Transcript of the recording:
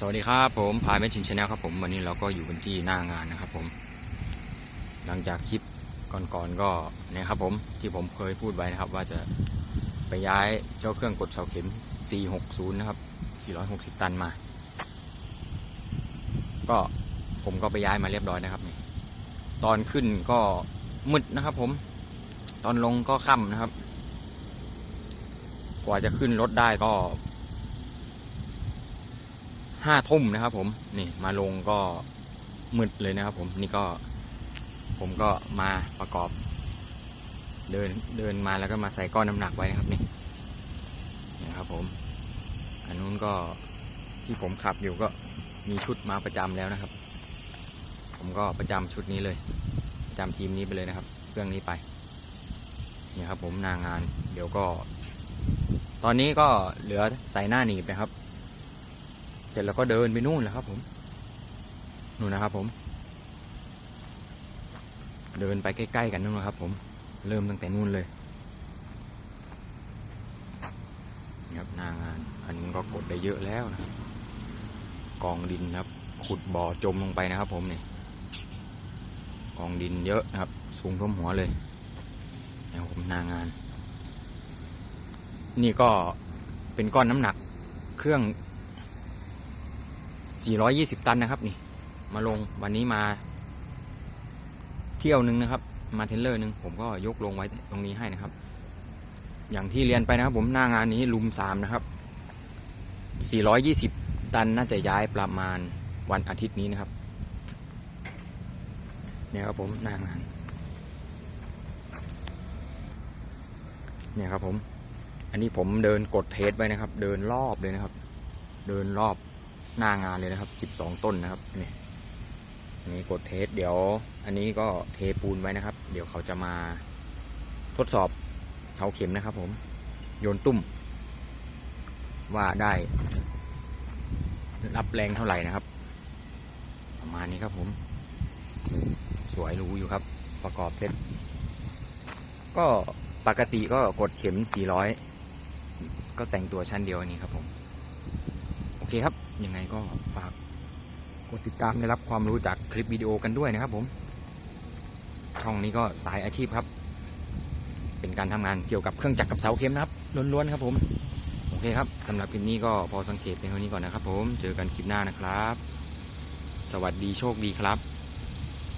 สวัสดีครับผมพายแมชชินชาแนลครับผมวันนี้เราก็อยู่กันที่หน้างานนะครับผม หลังจากคลิปก่อนๆก็เนี่ยครับผมที่ผมเคยพูดไว้นะครับ ว่าจะไปย้ายเจ้าเครื่องกดเสาเข็ม 460 นะครับ 460 ตันมา ก็ผมก็ไปย้ายมาเรียบร้อยนะครับนี่ตอนขึ้นก็มืดนะครับผม ตอนลงก็ค่ำนะครับ กว่าจะขึ้นรถได้ก็ ห้าทุ่มนะครับ ผมนี่มาลงก็มืดเลยนะครับ ผมนี่ก็ ผมก็มาประกอบ เดินเดินมาแล้วก็มาใส่ก้อนน้ำหนักไว้นะครับนี่นี่ครับผมอันนู้นก็ที่ผมขับอยู่ก็มีชุดมาประจำแล้วนะครับ ผมก็ประจำชุดนี้เลยประจำทีมนี้ไปเลยนะครับเครื่องนี้ไปนี่ครับผมนางาน เดี๋ยวก็ ตอนนี้ก็เหลือใส่หน้าหนีบนะครับ เสร็จแล้วก็เดินไปนู่นแหละครับ ผมนู่นนะครับ ผม เดินไปใกล้ๆกันนู่นนะครับ ผม เริ่มตั้งแต่นู่นเลยครับหน้างาน อันนี้ก็กดได้เยอะแล้วนะกองดินครับ ขุดบ่อจมลงไปนะครับ ผมเนี่ยกองดินเยอะนะครับ สูงท่วมหัวเลยนะผมหน้างาน นี่ก็เป็นก้อนน้ำหนัก เครื่อง 420 ตันนะครับ นี่ มาลงวันนี้มา เที่ยวหนึ่งนะครับ มาเทรลเลอร์หนึ่งผมก็ยกลงไว้ตรงนี้ให้นะครับ อย่างที่เรียนไปนะครับ ผมหน้างานนี้ลุมสามนะครับ 420 ตันน่าจะย้ายประมาณวันอาทิตย์นี้นะครับ เนี่ยครับผมหน้างาน เนี่ยครับผม อันนี้ผมเดินกดเทสไว้นะครับ เดินรอบเลยนะครับ เดินรอบ หน้างานเลยนะครับ 12 ต้นนะครับนี่อันี่กดเทสเดี๋ยว อันนี้ก็เทปูนไว้นะครับ เดี๋ยวเขาจะมาทดสอบเสาเข็มนะครับ ผม โยนตุ้มว่าได้ รับแรงเท่าไหร่นะครับ ประมาณนี้ครับผม สวยรูอยู่ครับ ประกอบเสร็จ ก็ปกติก็กดเข็ม 400 ก็แต่งตัวชั้นเดียวอันนี้ครับผม อเคครับ ยังไงก็ฝากกดติดตามได้รับความรู้จากคลิปวิดีโอกันด้วยนะครับผม ช่องนี้ก็สายอาชีพครับ เป็นการทำงานเกี่ยวกับเครื่องจักรกับเสาเข็มนะครับล้วนๆครับผม โอเคครับสำหรับคลิปนี้ก็พอสังเกตเป็นเท่านี้ก่อนนะครับผม เจอกันคลิปหน้านะครับ สวัสดีโชคดีครับ